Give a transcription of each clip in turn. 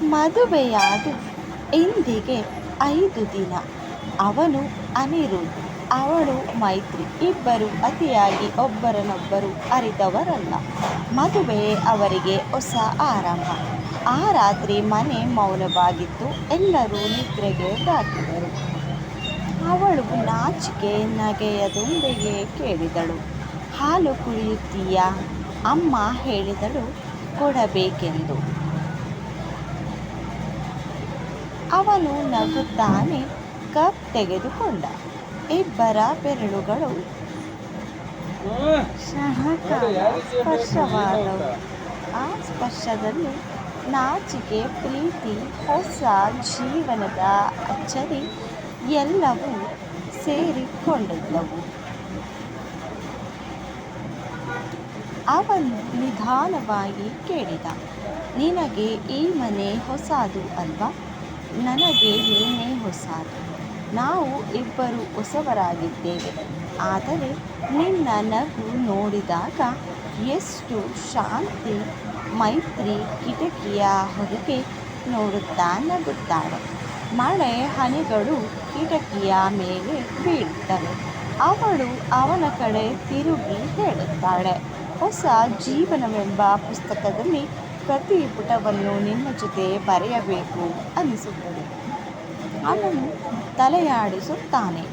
ಮದುವೆಯಾದ ಇಂದಿಗೆ ಐದು ದಿನ. ಅವನು ಅನಿರುದ್ಧ್, ಅವಳು ಮೈತ್ರಿ. ಇಬ್ಬರು ಅತಿಯಾಗಿ ಒಬ್ಬರನ್ನೊಬ್ಬರು ಅರಿತವರಲ್ಲ ಮದುವೆ ಅವರಿಗೆ ಹೊಸ ಆರಂಭ. ಆ ರಾತ್ರಿ ಮನೆ ಮೌನವಾಗಿತ್ತು ಎಲ್ಲರೂ ನಿದ್ರೆಗೆ ದಾಟಿದರು ಅವಳು ನಾಚಿಕೆ ನಗೆಯದೊಂದಿಗೆ ಕೇಳಿದಳು. ಹಾಲು ಕುಡಿಯುತ್ತೀಯಾ? ಅಮ್ಮ ಹೇಳಿದಳು, ಕೊಡಬೇಕೆಂದು. ಅವನು ನಗುತ್ತಾನೆ, ಕಪ್ ತೆಗೆದುಕೊಂಡ. ಇಬ್ಬರ ಬೆರಳುಗಳು ಸ್ಪರ್ಶವಾದವು. ಆ ಸ್ಪರ್ಶದಲ್ಲಿ ನಾಚಿಕೆ, ಪ್ರೀತಿ, ಹೊಸ ಜೀವನದ ಅಚ್ಚರಿ ಎಲ್ಲವೂ ಸೇರಿಕೊಂಡಿದ್ದವು. ಅವನು ನಿಧಾನವಾಗಿ ಕೇಳಿದ, ನಿನಗೆ ಈ ಮನೆ ಹೊಸದು ಅಲ್ವಾ? ನನಗೆ ಏನೇ ಹೊಸದು ನಾವು ಇಬ್ಬರು ಹೊಸವರಾಗಿದ್ದೇವೆ. ಆದರೆ ನಿನ್ನ ನಗು ನೋಡಿದಾಗ ಎಷ್ಟು ಶಾಂತಿ ಮೈತ್ರಿ ಕಿಟಕಿಯ ಹೊರಗೆ ನೋಡುತ್ತಾ ನಗುತ್ತಾಳೆ ಮಳೆ ಹನಿಗಳು ಕಿಟಕಿಯ ಮೇಲೆ ಬೀಳುತ್ತವೆ. ಅವಳು ಅವನ ಕಡೆ ತಿರುಗಿ ಹೇಳುತ್ತಾಳೆ. ಹೊಸ ಜೀವನವೆಂಬ ಪುಸ್ತಕದಲ್ಲಿ ಪ್ರತಿ ಪುಟವನ್ನು ನಿನ್ನ ಜೊತೆ ಬರೆಯಬೇಕು ಅನಿಸುತ್ತದೆ ಅವನು ತಲೆಯಾಡಿಸುತ್ತಾನೆ.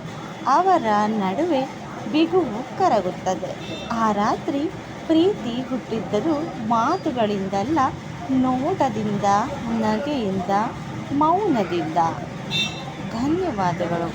ಅವರ ನಡುವೆ ಬಿಗುವು ಕರಗುತ್ತದೆ. ಆ ರಾತ್ರಿ ಪ್ರೀತಿ ಹುಟ್ಟಿದ್ದರೂ ಮಾತುಗಳಿಂದಲ್ಲ, ನೋಟದಿಂದ, ನಗೆಯಿಂದ, ಮೌನದಿಂದ. ಧನ್ಯವಾದಗಳು.